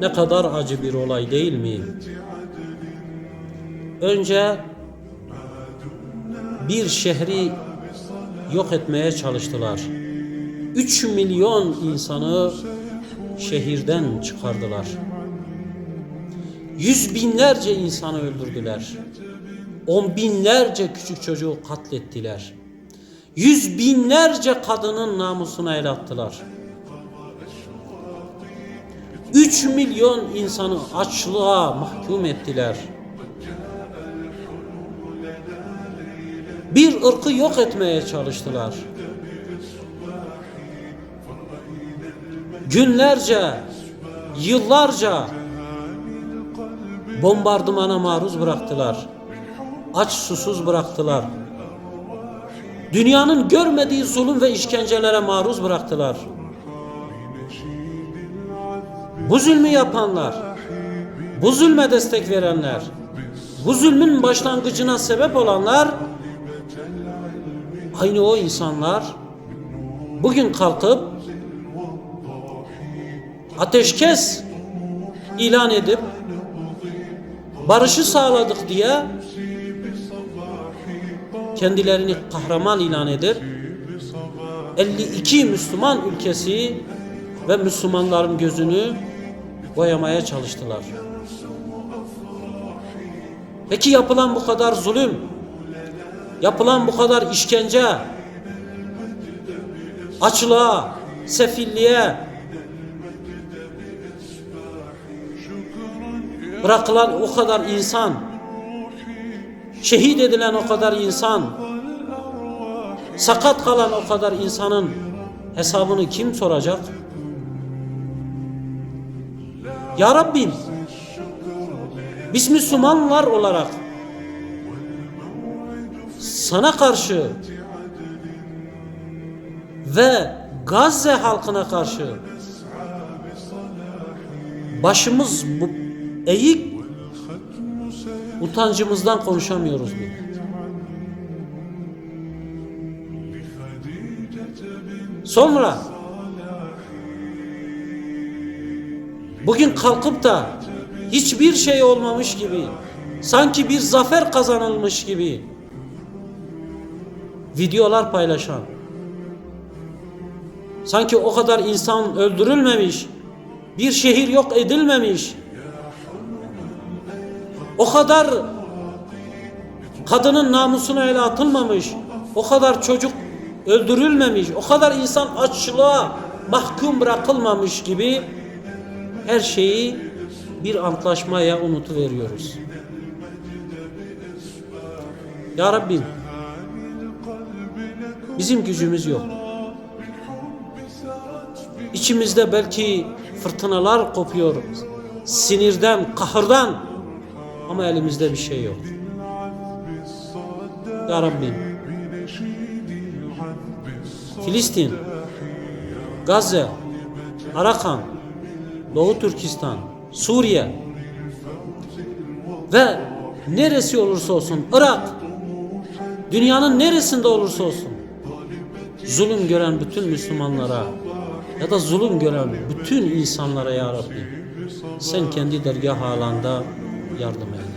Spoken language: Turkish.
Ne kadar acı bir olay değil mi? Önce bir şehri yok etmeye çalıştılar. 3 milyon insanı şehirden çıkardılar. Yüz binlerce insanı öldürdüler. On binlerce küçük çocuğu katlettiler. Yüz binlerce kadının namusuna el attılar. Üç milyon insanı açlığa mahkum ettiler. Bir ırkı yok etmeye çalıştılar. Günlerce, yıllarca bombardımana maruz bıraktılar. Aç susuz bıraktılar. Dünyanın görmediği zulüm ve işkencelere maruz bıraktılar. Bu zulmü yapanlar, bu zulme destek verenler, bu zulmün başlangıcına sebep olanlar aynı o insanlar bugün kalkıp ateşkes ilan edip barışı sağladık diye kendilerini kahraman ilan edip 52 Müslüman ülkesi ve Müslümanların gözünü boyamaya çalıştılar. Peki yapılan bu kadar zulüm, yapılan bu kadar işkence, açlığa, sefilliğe, bırakılan o kadar insan, şehit edilen o kadar insan, sakat kalan o kadar insanın hesabını kim soracak? Ya Rabbim, biz Müslümanlar olarak sana karşı ve Gazze halkına karşı başımız bu eğik utancımızdan konuşamıyoruz bile. Sonra bugün kalkıp da hiçbir şey olmamış gibi sanki bir zafer kazanılmış gibi videolar paylaşan sanki o kadar insan öldürülmemiş bir şehir yok edilmemiş o kadar kadının namusuna ele atılmamış o kadar çocuk öldürülmemiş o kadar insan açlığa mahkum bırakılmamış gibi her şeyi bir antlaşmaya unutuveriyoruz. Ya Rabbim bizim gücümüz yok. İçimizde belki fırtınalar kopuyor sinirden, kahırdan ama elimizde bir şey yok. Ya Rabbim Filistin, Gazze, Arakan, Doğu Türkistan, Suriye ve neresi olursa olsun Irak, dünyanın neresinde olursa olsun zulüm gören bütün Müslümanlara ya da zulüm gören bütün insanlara ya Rabbi sen kendi dergah alanda yardım eyle.